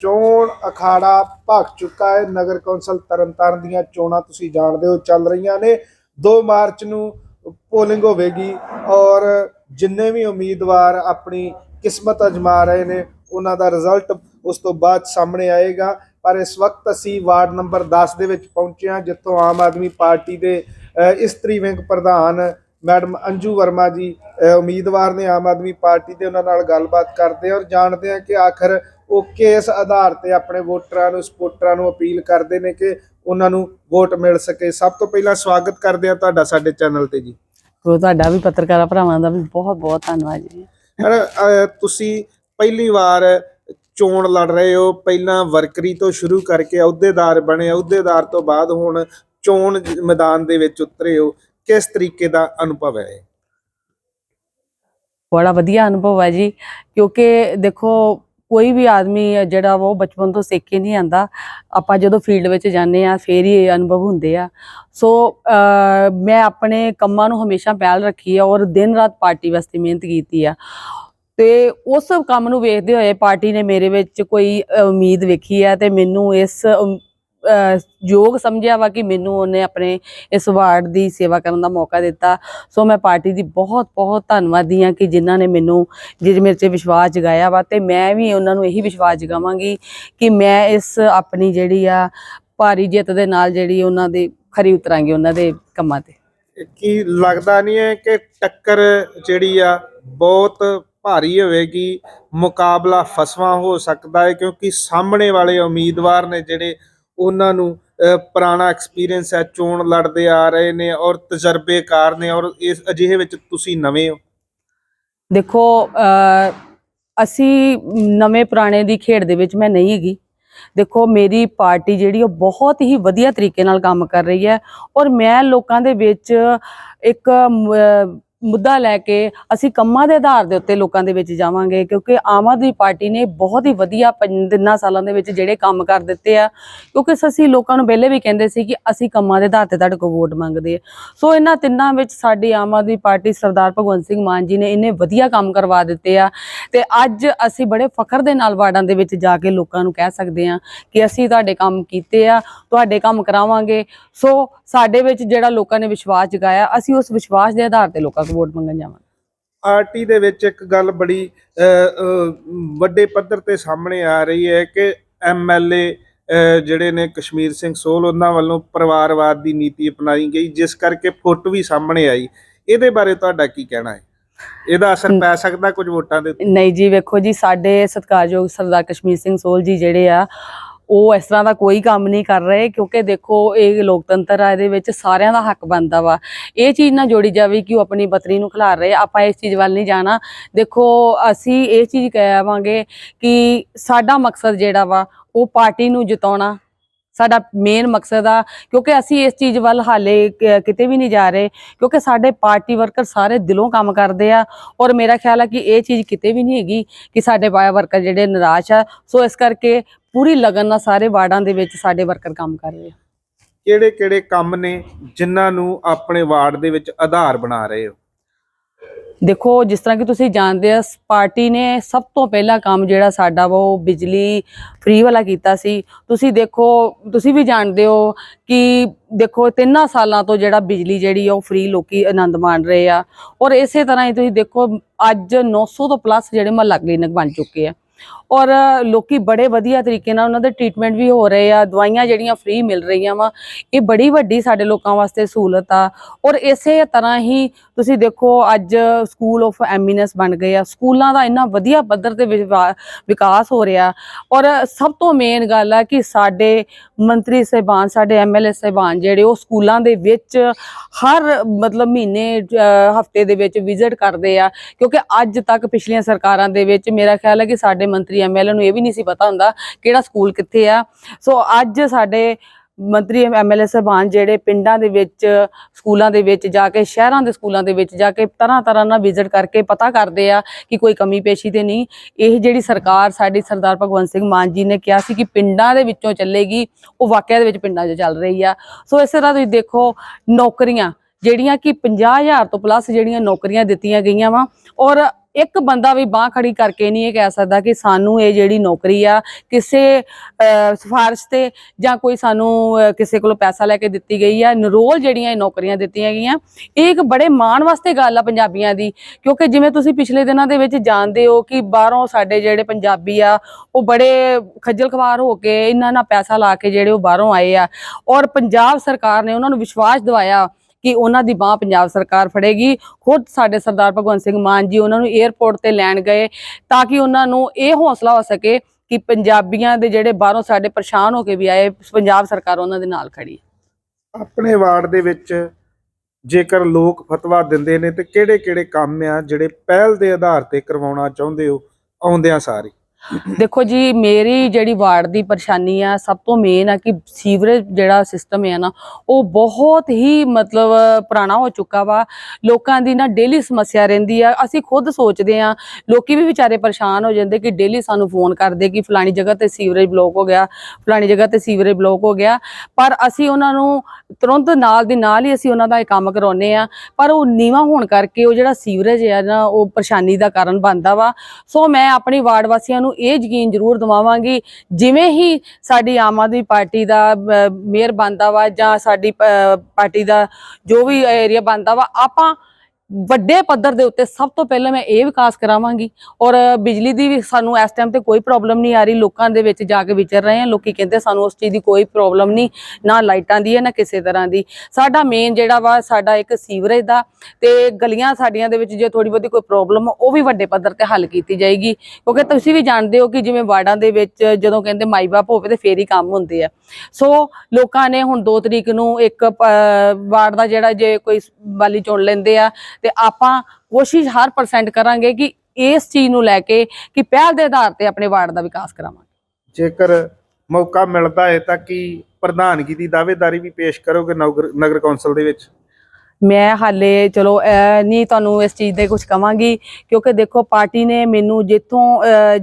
ਚੋਣ ਅਖਾੜਾ ਭਖ ਚੁੱਕਾ ਹੈ। ਨਗਰ ਕੌਂਸਲ ਤਰਨਤਾਰਨ ਦੀਆਂ ਚੋਣਾਂ ਤੁਸੀਂ ਜਾਣਦੇ ਹੋ ਚੱਲ ਰਹੀਆਂ ਨੇ। 2 ਮਾਰਚ ਨੂੰ ਪੋਲਿੰਗ ਹੋਵੇਗੀ ਔਰ ਜਿੰਨੇ ਵੀ ਉਮੀਦਵਾਰ ਆਪਣੀ ਕਿਸਮਤ ਅਜਮਾ ਰਹੇ ਨੇ, ਉਹਨਾਂ ਦਾ ਰਿਜ਼ਲਟ ਉਸ ਤੋਂ ਬਾਅਦ ਸਾਹਮਣੇ ਆਏਗਾ। ਪਰ ਇਸ ਵਕਤ ਅਸੀਂ ਵਾਰਡ ਨੰਬਰ 10 ਦੇ ਵਿੱਚ ਪਹੁੰਚੇ ਹਾਂ, ਜਿੱਥੋਂ ਆਮ ਆਦਮੀ ਪਾਰਟੀ ਦੇ ਇਸਤਰੀ ਵਿੰਗ ਪ੍ਰਧਾਨ ਮੈਡਮ ਅੰਜੂ ਵਰਮਾ ਜੀ ਉਮੀਦਵਾਰ ਨੇ ਆਮ ਆਦਮੀ ਪਾਰਟੀ ਦੇ ਉਹਨਾਂ ਨਾਲ ਗੱਲਬਾਤ ਕਰਦੇ ਔਰ ਜਾਣਦੇ ਹਾਂ ਕਿ ਆਖਰ ਉਹ ਕਿਸ ਆਧਾਰ ਤੇ ਆਪਣੇ ਵੋਟਰਾਂ ਨੂੰ ਸਪੋਰਟਰਾਂ ਨੂੰ ਅਪੀਲ ਕਰਦੇ ਨੇ ਕਿ ਉਹਨਾਂ ਨੂੰ ਵੋਟ ਮਿਲ ਸਕੇ। ਸਭ ਤੋਂ ਪਹਿਲਾਂ ਸਵਾਗਤ ਕਰਦੇ ਹਾਂ ਤੁਹਾਡਾ ਸਾਡੇ ਚੈਨਲ ਤੇ ਜੀ। ਉਹ ਤੁਹਾਡਾ ਵੀ ਪੱਤਰਕਾਰਾਂ ਭਰਾਵਾਂ ਦਾ ਵੀ ਬਹੁਤ ਬਹੁਤ ਧੰਨਵਾਦ ਜੀ। ਅ, ਤੁਸੀਂ ਪਹਿਲੀ ਵਾਰ ਚੋਣ ਲੜ ਰਹੇ ਹੋ। ਪਹਿਲਾਂ ਵਰਕਰੀ ਤੋਂ ਸ਼ੁਰੂ ਕਰਕੇ ਅਹੁਦੇਦਾਰ ਬਣੇ। ਅਹੁਦੇਦਾਰ ਤੋਂ ਬਾਅਦ ਹੁਣ ਚੋਣ ਮੈਦਾਨ ਦੇ ਵਿੱਚ ਉਤਰੇ ਹੋ। ਕਿਸ ਤਰੀਕੇ ਦਾ ਅਨੁਭਵ ਹੈ? ਬੜਾ ਵਧੀਆ ਅਨੁਭਵ ਹੈ ਜੀ। ਕਿਉਂਕਿ ਦੇਖੋ ਕੋਈ ਵੀ ਆਦਮੀ ਜਿਹੜਾ ਵਾ ਉਹ ਬਚਪਨ ਤੋਂ ਸਿੱਖ ਕੇ ਨਹੀਂ ਆਂਦਾ। ਆਪਾਂ ਜਦੋਂ ਫੀਲਡ ਵਿੱਚ ਜਾਂਦੇ ਆ, ਫੇਰ ਹੀ ਇਹ ਅਨੁਭਵ ਹੁੰਦੇ ਆ। ਸੋ ਮੈਂ ਆਪਣੇ ਕੰਮਾਂ ਨੂੰ ਹਮੇਸ਼ਾ ਪਹਿਲ ਰੱਖੀ ਆ ਔਰ ਦਿਨ ਰਾਤ ਪਾਰਟੀ ਵਾਸਤੇ ਮਿਹਨਤ ਕੀਤੀ ਆ। ਤੇ ਉਸ ਕੰਮ ਨੂੰ ਵੇਖਦੇ ਹੋਏ ਪਾਰਟੀ ਨੇ ਮੇਰੇ ਵਿੱਚ ਕੋਈ ਉਮੀਦ ਵੇਖੀ ਹੈ ਤੇ ਮੈਨੂੰ ਇਸ ਯੋਗ ਸਮਝਿਆ ਵਾ ਕਿ ਮੈਨੂੰ ਉਹਨੇ ਆਪਣੇ ਇਸ ਵਾਰਡ ਦੀ ਸੇਵਾ ਕਰਨ ਦਾ ਮੌਕਾ ਦਿੱਤਾ। ਸੋ ਮੈਂ ਪਾਰਟੀ ਦੀ ਬਹੁਤ ਬਹੁਤ ਧੰਨਵਾਦੀ ਹਾਂ ਕਿ ਜਿਨ੍ਹਾਂ ਨੇ ਮੈਨੂੰ ਜਿਹੜੇ ਮੇਰੇ 'ਚ ਵਿਸ਼ਵਾਸ ਜਗਾਇਆ ਵਾ ਤੇ ਮੈਂ ਵੀ ਉਹਨਾਂ ਨੂੰ ਇਹੀ ਵਿਸ਼ਵਾਸ ਜਗਾਵਾਂਗੀ ਕਿ ਮੈਂ ਇਸ ਆਪਣੀ ਜਿਹੜੀ ਆ ਭਾਰੀ ਜਿੱਤ ਦੇ ਨਾਲ ਜਿਹੜੀ ਉਹਨਾਂ ਦੇ ਖਰੀ ਉਤਰਾਂਗੀ ਉਹਨਾਂ ਦੇ ਕੰਮਾਂ ਤੇ। ਕੀ ਲੱਗਦਾ ਨਹੀਂ ਹੈ ਕਿ ਟੱਕਰ ਜਿਹੜੀ ਆ ਬਹੁਤ ਭਾਰੀ ਹੋਵੇਗੀ, ਮੁਕਾਬਲਾ ਫਸਵਾ ਹੋ ਸਕਦਾ ਹੈ ਕਿਉਂਕਿ ਸਾਹਮਣੇ ਵਾਲੇ ਉਮੀਦਵਾਰ ਨੇ ਜਿਹੜੇ ਉਹਨਾਂ ਨੂੰ ਪੁਰਾਣਾ ਐਕਸਪੀਰੀਅੰਸ ਹੈ, ਚੋਣ ਲੜਦੇ ਆ ਰਹੇ ਨੇ ਔਰ ਤਜਰਬੇਕਾਰ ਨੇ ਔਰ ਇਸ ਅਜਿਹੇ ਵਿੱਚ ਤੁਸੀਂ ਨਵੇਂ ਹੋ? ਦੇਖੋ ਅਸੀਂ ਨਵੇਂ ਪੁਰਾਣੇ ਦੀ ਖੇਡ ਦੇ ਵਿੱਚ ਮੈਂ ਨਹੀਂ ਹੈਗੀ। ਦੇਖੋ, ਮੇਰੀ ਪਾਰਟੀ ਜਿਹੜੀ ਉਹ ਬਹੁਤ ਹੀ ਵਧੀਆ ਤਰੀਕੇ ਨਾਲ ਕੰਮ ਕਰ ਰਹੀ ਹੈ ਔਰ ਮੈਂ ਲੋਕਾਂ ਦੇ ਵਿੱਚ ਇੱਕ ਮੁੱਦਾ ਲੈ ਕੇ ਅਸੀਂ ਕੰਮਾਂ ਦੇ ਆਧਾਰ ਦੇ ਉੱਤੇ ਲੋਕਾਂ ਦੇ ਵਿੱਚ ਜਾਵਾਂਗੇ, ਕਿਉਂਕਿ ਆਮ ਆਦਮੀ ਪਾਰਟੀ ਨੇ ਬਹੁਤ ਹੀ ਵਧੀਆ ਪੰਜ ਤਿੰਨਾਂ ਸਾਲਾਂ ਦੇ ਵਿੱਚ ਜਿਹੜੇ ਕੰਮ ਕਰ ਦਿੱਤੇ ਆ, ਕਿਉਂਕਿ ਅਸੀਂ ਲੋਕਾਂ ਨੂੰ ਪਹਿਲੇ ਵੀ ਕਹਿੰਦੇ ਸੀ ਕਿ ਅਸੀਂ ਕੰਮਾਂ ਦੇ ਆਧਾਰ ਤੇ ਤੁਹਾਡੇ ਕੋਲ ਵੋਟ ਮੰਗਦੇ ਆ। ਸੋ ਇਹਨਾਂ ਤਿੰਨਾਂ ਵਿੱਚ ਸਾਡੀ ਆਮ ਆਦਮੀ ਪਾਰਟੀ ਸਰਦਾਰ ਭਗਵੰਤ ਸਿੰਘ ਮਾਨ ਜੀ ਨੇ ਇੰਨੇ ਵਧੀਆ ਕੰਮ ਕਰਵਾ ਦਿੱਤੇ ਆ, ਤੇ ਅੱਜ ਅਸੀਂ ਬੜੇ ਫਖਰ ਦੇ ਨਾਲ ਵਾਰਡਾਂ ਦੇ ਵਿੱਚ ਜਾ ਕੇ ਲੋਕਾਂ ਨੂੰ ਕਹਿ ਸਕਦੇ ਆ ਕਿ ਅਸੀਂ ਤੁਹਾਡੇ ਕੰਮ ਕੀਤੇ ਆ, ਤੁਹਾਡੇ ਕੰਮ ਕਰਾਵਾਂਗੇ। ਸੋ ਸਾਡੇ ਵਿੱਚ ਜਿਹੜਾ ਲੋਕਾਂ ਨੇ ਵਿਸ਼ਵਾਸ ਜਗਾਇਆ, ਅਸੀਂ ਉਸ ਵਿਸ਼ਵਾਸ ਦੇ ਆਧਾਰ ਤੇ ਲੋਕਾਂ ਕੋਲ ਵੋਟ ਮੰਗਣ ਜਾਵਾਂਗੇ ਪਾਰਟੀ ਦੇ ਵਿੱਚ ਇੱਕ ਗੱਲ ਬੜੀ ਵੱਡੇ ਪੱਧਰ ਤੇ ਸਾਹਮਣੇ ਆ ਰਹੀ ਹੈ ਕਿ ਐਮਐਲਏ ਜਿਹੜੇ ਨੇ ਕਸ਼ਮੀਰ ਸਿੰਘ ਸੋਲ ਉਹਨਾਂ ਵੱਲੋਂ ਪਰਿਵਾਰਵਾਦ ਦੀ ਨੀਤੀ ਅਪਣਾਈ ਗਈ ਜਿਸ ਕਰਕੇ ਫੁੱਟ ਵੀ ਸਾਹਮਣੇ ਆਈ। ਇਹਦੇ ਬਾਰੇ ਤੁਹਾਡਾ ਕੀ ਕਹਿਣਾ ਹੈ? ਇਹਦਾ ਅਸਰ ਪੈ ਸਕਦਾ ਕੁਝ ਵੋਟਾਂ ਦੇ ਉੱਤੇ? ਨਹੀਂ ਜੀ ਵੇਖੋ ਜੀ ਸਾਡੇ ਸਤਿਕਾਰਯੋਗ ਸਰਦਾਰ ਕਸ਼ਮੀਰ ਸਿੰਘ ਸੋਲ ਜੀ ਜਿਹੜੇ ਆ ਉਹ ਇਸ ਤਰ੍ਹਾਂ ਦਾ ਕੋਈ ਕੰਮ ਨਹੀਂ ਕਰ ਰਹੇ ਕਿਉਂਕਿ ਦੇਖੋ ਇਹ ਲੋਕਤੰਤਰ ਆ, ਇਹਦੇ ਵਿੱਚ ਸਾਰਿਆਂ ਦਾ ਹੱਕ ਬਣਦਾ ਵਾ। ਇਹ ਚੀਜ਼ ਨਾ ਜੋੜੀ ਜਾਵੇ ਕਿ ਉਹ ਆਪਣੀ ਪਤਨੀ ਨੂੰ ਖਿਲਾਰ ਰਹੇ। ਆਪਾਂ ਇਸ ਚੀਜ਼ ਵੱਲ ਨਹੀਂ ਜਾਣਾ। ਦੇਖੋ, ਅਸੀਂ ਇਹ ਚੀਜ਼ ਕਹਾਵਾਂਗੇ ਕਿ ਸਾਡਾ ਮਕਸਦ ਜਿਹੜਾ ਵਾ, ਉਹ ਪਾਰਟੀ ਨੂੰ ਜਿਤਾਉਣਾ। ਸਾਡਾ ਮੇਨ ਮਕਸਦ ਆ, ਕਿਉਂਕਿ ਅਸੀਂ ਇਸ ਚੀਜ਼ ਵੱਲ ਹਾਲੇ ਕਿਤੇ ਵੀ ਨਹੀਂ ਜਾ ਰਹੇ। ਕਿਉਂਕਿ ਸਾਡੇ ਪਾਰਟੀ ਵਰਕਰ ਸਾਰੇ ਦਿਲੋਂ ਕੰਮ ਕਰਦੇ ਆ। ਔਰ ਮੇਰਾ ਖਿਆਲ ਆ ਕਿ ਇਹ ਚੀਜ਼ ਕਿਤੇ ਵੀ ਨਹੀਂ ਹੈਗੀ ਕਿ ਸਾਡੇ ਬਾਇਆ ਵਰਕਰ ਜਿਹੜੇ ਨਿਰਾਸ਼ ਆ। ਸੋ ਇਸ ਕਰਕੇ ਪੂਰੀ ਲਗਨ ਨਾਲ ਸਾਰੇ ਵਾਰਡਾਂ ਦੇ ਵਿੱਚ ਸਾਡੇ ਵਰਕਰ ਕੰਮ ਕਰ ਰਹੇ ਆ। ਕਿਹੜੇ ਕਿਹੜੇ ਕੰਮ ਨੇ ਜਿਨ੍ਹਾਂ ਨੂੰ ਆਪਣੇ ਵਾਰਡ ਦੇ ਵਿੱਚ ਆਧਾਰ ਬਣਾ ਰਹੇ ਹੋ? ਦੇਖੋ ਜਿਸ ਤਰ੍ਹਾਂ ਕਿ ਤੁਸੀਂ ਜਾਣਦੇ ਆ ਪਾਰਟੀ ਨੇ ਸਭ ਤੋਂ ਪਹਿਲਾ ਕੰਮ ਜਿਹੜਾ ਸਾਡਾ ਉਹ ਬਿਜਲੀ ਫ੍ਰੀ ਵਾਲਾ ਕੀਤਾ ਸੀ। ਤੁਸੀਂ ਦੇਖੋ ਤੁਸੀਂ ਵੀ ਜਾਣਦੇ ਹੋ ਕਿ ਦੇਖੋ ਤਿੰਨਾਂ ਸਾਲਾਂ ਤੋਂ ਜਿਹੜਾ ਬਿਜਲੀ ਜਿਹੜੀ ਉਹ ਫ੍ਰੀ ਲੋਕੀ ਆਨੰਦ ਮਾਣ ਰਹੇ ਆ। ਔਰ ਇਸੇ ਤਰ੍ਹਾਂ ਹੀ ਤੁਸੀਂ ਦੇਖੋ ਅੱਜ 900 ਤੋਂ ਪਲੱਸ ਜਿਹੜੇ ਮਹੱਲਾ ਕਲੀਨਿਕ ਬਣ ਚੁੱਕੇ ਆ। ਔਰ ਲੋਕੀ ਬੜੇ ਵਧੀਆ ਤਰੀਕੇ ਨਾਲ ਉਹਨਾਂ ਦੇ ਟ੍ਰੀਟਮੈਂਟ ਵੀ ਹੋ ਰਹੇ ਆ, ਦਵਾਈਆਂ ਜਿਹੜੀਆਂ ਫ੍ਰੀ ਮਿਲ ਰਹੀਆਂ ਵਾ, ਇਹ ਬੜੀ ਵੱਡੀ ਸਾਡੇ ਲੋਕਾਂ ਵਾਸਤੇ ਸਹੂਲਤ ਆ। ਔਰ ਇਸੇ ਤਰ੍ਹਾਂ ਹੀ ਤੁਸੀਂ ਦੇਖੋ ਅੱਜ ਸਕੂਲ ਆਫ ਐਮੀਨੈਂਸ ਬਣ ਗਏ ਆ। ਸਕੂਲਾਂ ਦਾ ਇੰਨਾ ਵਧੀਆ ਪੱਧਰ ਤੇ ਵਿਵਾ- ਵਿਕਾਸ ਹੋ ਰਿਹਾ। ਔਰ ਸਭ ਤੋਂ ਮੇਨ ਗੱਲ ਆ ਕਿ ਸਾਡੇ ਮੰਤਰੀ ਸਹਿਬਾਨ, ਸਾਡੇ ਐਮਐਲਏ ਸਹਿਬਾਨ ਜਿਹੜੇ ਉਹ ਸਕੂਲਾਂ ਦੇ ਵਿੱਚ ਹਰ ਮਤਲਬ ਮਹੀਨੇ ਹਫ਼ਤੇ ਦੇ ਵਿੱਚ ਵਿਜ਼ਿਟ ਕਰਦੇ ਆ। ਕਿਉਂਕਿ ਅੱਜ ਤੱਕ ਪਿਛਲੀਆਂ ਸਰਕਾਰਾਂ ਦੇ ਵਿੱਚ ਮੇਰਾ ਖਿਆਲ ਹੈ ਕਿ ਸਾਡੇ ਮੰਤਰੀ ਐਮਐਲਏ ਨੂੰ ਇਹ ਵੀ ਨਹੀਂ ਸੀ ਪਤਾ ਹੁੰਦਾ ਕਿਹੜਾ ਸਕੂਲ ਕਿੱਥੇ ਆ। ਸੋ ਅੱਜ ਸਾਡੇ ਮੰਤਰੀ ਐਮਐਲਏ ਸਹਿਬਾਨ ਜਿਹੜੇ ਪਿੰਡਾਂ ਦੇ ਵਿੱਚ, ਸਕੂਲਾਂ ਦੇ ਵਿੱਚ ਜਾ ਕੇ, ਸ਼ਹਿਰਾਂ ਦੇ ਸਕੂਲਾਂ ਦੇ ਵਿੱਚ ਜਾ ਕੇ ਤਰ੍ਹਾਂ ਤਰ੍ਹਾਂ ਨਾਲ ਵਿਜ਼ਿਟ ਕਰਕੇ ਪਤਾ ਕਰਦੇ ਆ ਕਿ ਕੋਈ ਕਮੀ ਪੇਸ਼ੀ ਤੇ ਨਹੀਂ। ਇਹ ਜਿਹੜੀ ਸਰਕਾਰ ਸਾਡੀ ਸਰਦਾਰ ਭਗਵੰਤ ਸਿੰਘ ਮਾਨ ਜੀ ਨੇ ਕਿਹਾ ਸੀ ਕਿ ਪਿੰਡਾਂ ਦੇ ਵਿੱਚੋਂ ਚੱਲੇਗੀ, ਉਹ ਵਾਕਿਆ ਦੇ ਵਿੱਚ ਪਿੰਡਾਂ 'ਚ ਚੱਲ ਰਹੀ ਆ। ਸੋ ਇਸੇ ਤਰ੍ਹਾਂ ਤੁਸੀਂ ਦੇਖੋ ਨੌਕਰੀਆਂ ਜਿਹੜੀਆਂ ਕਿ 50000 ਤੋਂ ਪਲੱਸ ਜਿਹੜੀਆਂ ਨੌਕਰੀਆਂ ਦਿੱਤੀਆਂ ਗਈਆਂ ਵਾ ਔਰ ਇੱਕ ਬੰਦਾ ਵੀ ਬਾਹ ਖੜੀ ਕਰਕੇ ਨਹੀਂ ਇਹ ਕਹਿ ਸਕਦਾ ਕਿ ਸਾਨੂੰ ਇਹ ਜਿਹੜੀ ਨੌਕਰੀ ਆ ਕਿਸੇ ਅਹ, ਸਿਫਾਰਿਸ਼ ਤੇ ਜਾਂ ਕੋਈ ਸਾਨੂੰ ਕਿਸੇ ਕੋਲੋਂ ਪੈਸਾ ਲੈ ਕੇ ਦਿੱਤੀ ਗਈ ਆ ਨਰੋਲ ਜਿਹੜੀਆਂ ਇਹ ਨੌਕਰੀਆਂ ਦਿੱਤੀਆਂ ਗਈਆਂ ਇਹ ਇੱਕ ਬੜੇ ਮਾਣ ਵਾਸਤੇ ਗੱਲ ਆ ਪੰਜਾਬੀਆਂ ਦੀ ਕਿਉਂਕਿ ਜਿਵੇਂ ਤੁਸੀਂ ਪਿਛਲੇ ਦਿਨਾਂ ਦੇ ਵਿੱਚ ਜਾਣਦੇ ਹੋ ਕਿ ਬਾਹਰੋਂ ਸਾਡੇ ਜਿਹੜੇ ਪੰਜਾਬੀ ਆ ਉਹ ਬੜੇ ਖੱਜਲ ਖਵਾਰ ਹੋ ਕੇ ਇਹਨਾਂ ਨਾਲ ਪੈਸਾ ਲਾ ਕੇ ਜਿਹੜੇ ਉਹ ਬਾਹਰੋਂ ਆਏ ਆ ਔਰ ਪੰਜਾਬ ਸਰਕਾਰ ਨੇ ਉਹਨਾਂ ਨੂੰ ਵਿਸ਼ਵਾਸ ਦਿਵਾਇਆ ਕਿ ਉਹਨਾਂ ਦੀ ਬਾਹ ਪੰਜਾਬ ਸਰਕਾਰ ਫੜੇਗੀ। ਖੁਦ ਸਾਡੇ ਸਰਦਾਰ ਭਗਵੰਤ ਸਿੰਘ ਮਾਨ ਜੀ ਉਹਨਾਂ ਨੂੰ 에ਅਰਪੋਰਟ ਤੇ ਲੈਣ ਗਏ ਤਾਂ ਕਿ ਉਹਨਾਂ ਨੂੰ ਇਹ ਹੌਸਲਾ ਹੋ ਸਕੇ ਕਿ ਪੰਜਾਬੀਆਂ ਦੇ ਜਿਹੜੇ ਬਾਹਰੋਂ ਸਾਡੇ ਪਰੇਸ਼ਾਨ ਹੋ ਕੇ ਵੀ ਆਏ, ਪੰਜਾਬ ਸਰਕਾਰ ਉਹਨਾਂ ਦੇ ਨਾਲ ਖੜੀ ਆਪਣੇ ਵਾਰਡ ਦੇ ਵਿੱਚ ਜੇਕਰ ਲੋਕ ਫਤਵਾ ਦਿੰਦੇ ਨੇ ਤੇ ਕਿਹੜੇ ਕਿਹੜੇ ਕੰਮ ਆ ਜਿਹੜੇ ਪਹਿਲ ਦੇ ਆਧਾਰ ਤੇ ਕਰਵਾਉਣਾ ਚਾਹੁੰਦੇ ਹੋ? ਆਉਂਦਿਆਂ ਸਾਰੇ। ਦੇਖੋ ਜੀ, ਮੇਰੀ ਜਿਹੜੀ ਵਾਰਡ ਦੀ ਪਰੇਸ਼ਾਨੀ ਆ, ਸਭ ਤੋਂ ਮੇਨ ਆ ਕਿ ਸੀਵਰੇਜ ਜਿਹੜਾ ਸਿਸਟਮ ਹੈ ਨਾ, ਉਹ ਬਹੁਤ ਹੀ ਮਤਲਬ ਪੁਰਾਣਾ ਹੋ ਚੁੱਕਾ ਵਾ। ਲੋਕਾਂ ਦੀ ਨਾ ਡੇਲੀ ਸਮੱਸਿਆ ਰਹਿੰਦੀ ਆ। ਅਸੀਂ ਖੁਦ ਸੋਚਦੇ ਆ, ਲੋਕੀ ਵੀ ਵਿਚਾਰੇ ਪਰੇਸ਼ਾਨ ਹੋ ਜਾਂਦੇ ਕਿ ਡੇਲੀ ਸਾਨੂੰ ਫੋਨ ਕਰਦੇ ਕਿ ਫਲਾਣੀ ਜਗ੍ਹਾ ਤੇ ਸੀਵਰੇਜ ਬਲੌਕ ਹੋ ਗਿਆ, ਫਲਾਣੀ ਜਗ੍ਹਾ ਤੇ ਸੀਵਰੇਜ ਬਲੌਕ ਹੋ ਗਿਆ। ਪਰ ਅਸੀਂ ਉਹਨਾਂ ਨੂੰ ਤੁਰੰਤ ਨਾਲ ਦੀ ਨਾਲ ਹੀ ਅਸੀਂ ਉਹਨਾਂ ਦਾ ਇਹ ਕੰਮ ਕਰਾਉਨੇ ਆ। ਪਰ ਉਹ ਨੀਵਾ ਹੋਣ ਕਰਕੇ ਉਹ ਜਿਹੜਾ ਸੀਵਰੇਜ ਹੈ ਨਾ, ਉਹ ਪਰੇਸ਼ਾਨੀ ਦਾ ਕਾਰਨ ਬਣਦਾ ਵਾ। ਸੋ ਮੈਂ ਆਪਣੀ ਵਾਰਡ ਵਾਸੀਆਂ ਨੂੰ ਇਹ ਯਕੀਨ ਜ਼ਰੂਰ ਦਿਵਾਵਾਂਗੀ, ਜਿਵੇਂ ਹੀ ਸਾਡੀ ਆਮ ਆਦਮੀ ਪਾਰਟੀ ਦਾ ਮੇਅਰ ਬਣਦਾ ਵਾ ਜਾਂ ਸਾਡੀ ਪਾਰਟੀ ਦਾ ਜੋ ਵੀ ਏਰੀਆ ਬਣਦਾ ਵਾ, ਆਪਾਂ ਵੱਡੇ ਪੱਧਰ ਦੇ ਉੱਤੇ ਸਭ ਤੋਂ ਪਹਿਲਾਂ ਮੈਂ ਇਹ ਵਿਕਾਸ ਕਰਾਵਾਂਗੀ ਔਰ ਬਿਜਲੀ ਦੀ ਵੀ ਸਾਨੂੰ ਇਸ ਟਾਈਮ ਤੇ ਕੋਈ ਪ੍ਰੋਬਲਮ ਨਹੀਂ ਆ ਰਹੀ, ਲੋਕਾਂ ਦੇ ਵਿੱਚ ਜਾ ਕੇ ਵਿਚਰ ਰਹੇ ਆ, ਲੋਕੀ ਕਹਿੰਦੇ ਸਾਨੂੰ ਉਸ ਚੀਜ਼ ਦੀ ਕੋਈ ਪ੍ਰੋਬਲਮ ਨਹੀਂ, ਨਾ ਲਾਈਟਾਂ ਦੀ ਹੈ, ਨਾ ਕਿਸੇ ਤਰ੍ਹਾਂ ਦੀ। ਸਾਡਾ ਮੇਨ ਜਿਹੜਾ ਵਾ, ਸਾਡਾ ਇੱਕ ਸੀਵਰੇਜ ਦਾ ਤੇ ਗਲੀਆਂ ਸਾਡੀਆਂ ਦੇ ਵਿੱਚ ਜੇ ਥੋੜੀ ਬਹੁਤੀ ਕੋਈ ਪ੍ਰੋਬਲਮ ਉਹ ਵੀ ਵੱਡੇ ਪੱਧਰ ਤੇ ਹੱਲ ਕੀਤੀ ਜਾਏਗੀ। ਕਿਉਂਕਿ ਤੁਸੀਂ ਵੀ ਜਾਣਦੇ ਹੋ ਕਿ ਜਿਵੇਂ ਵਾਰਡਾਂ ਦੇ ਵਿੱਚ ਜਦੋਂ ਕਹਿੰਦੇ ਮਾਈ ਬਾਪ ਹੋਵੇ ਤੇ ਫੇਰ ਹੀ ਕੰਮ ਹੁੰਦੇ ਆ। ਸੋ ਲੋਕਾਂ ਨੇ ਹੁਣ 2 ਤਰੀਕ ਨੂੰ ਇੱਕ ਵਾਰਡ ਦਾ ਜਿਹੜਾ ਜੇ ਕੋਈ ਬਾਲੀ ਚੁਣ ਲੈਂਦੇ ਆ ਤੇ ਆਪਾਂ ਕੋਸ਼ਿਸ਼ ਹਰ ਪਰਸੈਂਟ ਕਰਾਂਗੇ ਕਿ ਇਸ ਚੀਜ਼ ਨੂੰ ਲੈ ਕੇ, ਕਿ ਪਹਿਲ ਦੇ ਆਧਾਰ ਤੇ ਆਪਣੇ ਵਾਰਡ ਦਾ ਵਿਕਾਸ ਕਰਾਵਾਂਗੇ। ਜੇਕਰ ਮੌਕਾ ਮਿਲਦਾ ਹੈ ਤਾਂ ਕੀ ਪ੍ਰਧਾਨਗੀ ਦੀ ਦਾਅਵੇਦਾਰੀ ਵੀ ਪੇਸ਼ ਕਰੋਗੇ ਨਗਰ ਨਗਰ ਕੌਂਸਲ ਦੇ ਵਿੱਚ? ਮੈਂ ਹਾਲੇ, ਚਲੋ ਨਹੀਂ ਤੁਹਾਨੂੰ ਇਸ ਚੀਜ਼ ਦੇ ਕੁਝ ਕਵਾਂਗੀ, ਕਿਉਂਕਿ ਦੇਖੋ, ਪਾਰਟੀ ਨੇ ਮੈਨੂੰ ਜਿੱਥੋਂ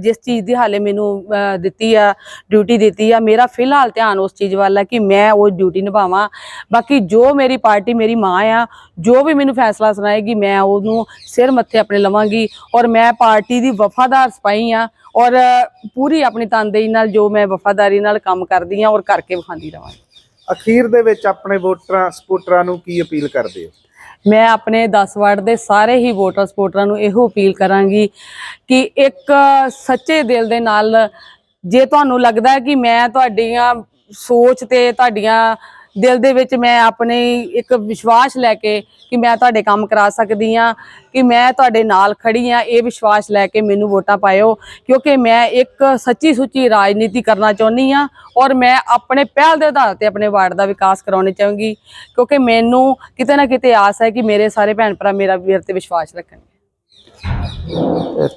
ਜਿਸ ਚੀਜ਼ ਦੀ ਹਾਲੇ ਮੈਨੂੰ ਦਿੱਤੀ ਆ, ਡਿਊਟੀ ਦਿੱਤੀ ਆ, ਮੇਰਾ ਫਿਲਹਾਲ ਧਿਆਨ ਉਸ ਚੀਜ਼ ਵੱਲ ਹੈ ਕਿ ਮੈਂ ਉਹ ਡਿਊਟੀ ਨਿਭਾਵਾਂ। ਬਾਕੀ ਜੋ ਮੇਰੀ ਪਾਰਟੀ, ਮੇਰੀ ਮਾਂ ਆ, ਜੋ ਵੀ ਮੈਨੂੰ ਫੈਸਲਾ ਸੁਣਾਏਗੀ, ਮੈਂ ਉਹਨੂੰ ਸਿਰ ਮੱਥੇ ਆਪਣੇ ਲਵਾਂਗੀ ਔਰ ਮੈਂ ਪਾਰਟੀ ਦੀ ਵਫਾਦਾਰ ਸਿਪਾਹੀ ਆ ਔਰ ਪੂਰੀ ਆਪਣੀ ਤਨਦੇਹੀ ਨਾਲ ਜੋ ਮੈਂ ਵਫਾਦਾਰੀ ਨਾਲ ਕੰਮ ਕਰਦੀ ਆ ਔਰ ਕਰਕੇ ਵਿਖਾਉਂਦੀ ਰਵਾਂਗੀ ਅਖੀਰ ਦੇ ਵਿੱਚ ਆਪਣੇ ਵੋਟਰਾਂ ਸਪੋਰਟਰਾਂ ਨੂੰ ਕੀ ਅਪੀਲ ਕਰਦੇ ਹੋ? ਮੈਂ ਆਪਣੇ 10 ਵਾਰਡ ਦੇ ਸਾਰੇ ਹੀ ਵੋਟਰ ਸਪੋਰਟਰਾਂ ਨੂੰ ਇਹੋ ਅਪੀਲ ਕਰਾਂਗੀ ਕਿ ਇੱਕ ਸੱਚੇ ਦਿਲ ਦੇ ਨਾਲ ਜੇ ਤੁਹਾਨੂੰ ਲੱਗਦਾ ਕਿ ਮੈਂ ਤੁਹਾਡੀਆਂ ਸੋਚ ਤੇ ਤੁਹਾਡੀਆਂ ਦਿਲ ਦੇ ਵਿੱਚ ਮੈਂ ਆਪਣੇ ਇੱਕ ਵਿਸ਼ਵਾਸ ਲੈ ਕੇ ਕਿ ਮੈਂ ਤੁਹਾਡੇ ਕੰਮ ਕਰਾ ਸਕਦੀ ਆ ਕਿ ਮੈਂ ਤੁਹਾਡੇ ਨਾਲ ਖੜੀ ਆ ਇਹ ਵਿਸ਼ਵਾਸ ਲੈ ਕੇ ਮੈਨੂੰ ਵੋਟਾਂ ਪਾਇਓ ਕਿਉਂਕਿ ਮੈਂ ਇੱਕ ਸੱਚੀ ਸੁੱਚੀ ਰਾਜਨੀਤੀ ਕਰਨਾ ਚਾਹੁੰਦੀ ਆ ਔਰ ਮੈਂ ਆਪਣੇ ਪਹਿਲ ਦੇ ਆਧਾਰ ਤੇ ਆਪਣੇ ਵਾਰਡ ਦਾ ਵਿਕਾਸ ਕਰਾਉਣਾ ਚਾਹਾਂਗੀ ਕਿਉਂਕਿ ਮੈਨੂੰ ਕਿਤੇ ਨਾ ਕਿਤੇ ਆਸ ਹੈ ਕਿ ਮੇਰੇ ਸਾਰੇ ਭੈਣ ਭਰਾ ਮੇਰਾ ਵੀਰ ਤੇ ਵਿਸ਼ਵਾਸ ਰੱਖਣਗੇ।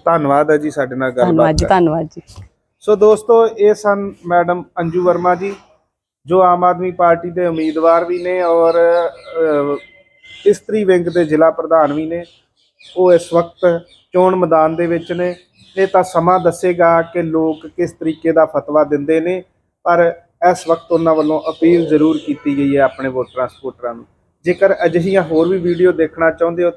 ਧੰਨਵਾਦ ਹੈ ਜੀ ਸਾਡੇ ਨਾਲ ਧੰਨਵਾਦ ਗੱਲਬਾਤ ਜੀ ਕਰਨ ਧੰਨਵਾਦ ਜੀ। ਸੋ ਦੋਸਤੋ ਇਹ ਸਨ ਮੈਡਮ ਅੰਜੂ ਵਰਮਾ ਜੀ। ਜੋ ਆਮ ਆਦਮੀ ਪਾਰਟੀ ਦੇ ਉਮੀਦਵਾਰ ਵੀ ਨੇ ਔਰ ਇਸਤਰੀ ਵਿੰਗ ਦੇ ਜ਼ਿਲ੍ਹਾ ਪ੍ਰਧਾਨ ਵੀ ਨੇ, ਉਹ ਇਸ ਵਕਤ ਚੋਣ ਮੈਦਾਨ ਦੇ ਵਿੱਚ ਨੇ। ਇਹ ਤਾਂ ਸਮਾਂ ਦੱਸੇਗਾ ਕਿ ਲੋਕ ਕਿਸ ਤਰੀਕੇ ਦਾ ਫਤਵਾ ਦਿੰਦੇ ਨੇ, ਪਰ ਇਸ ਵਕਤ ਉਹਨਾਂ ਵੱਲੋਂ ਅਪੀਲ ਜ਼ਰੂਰ ਕੀਤੀ ਗਈ ਹੈ ਆਪਣੇ ਵੋਟਰਾਂ ਸਪੋਰਟਰਾਂ ਨੂੰ। ਜੇਕਰ ਅਜਿਹੀਆਂ ਹੋਰ ਵੀ ਵੀਡੀਓ ਦੇਖਣਾ ਚਾਹੁੰਦੇ ਹੋ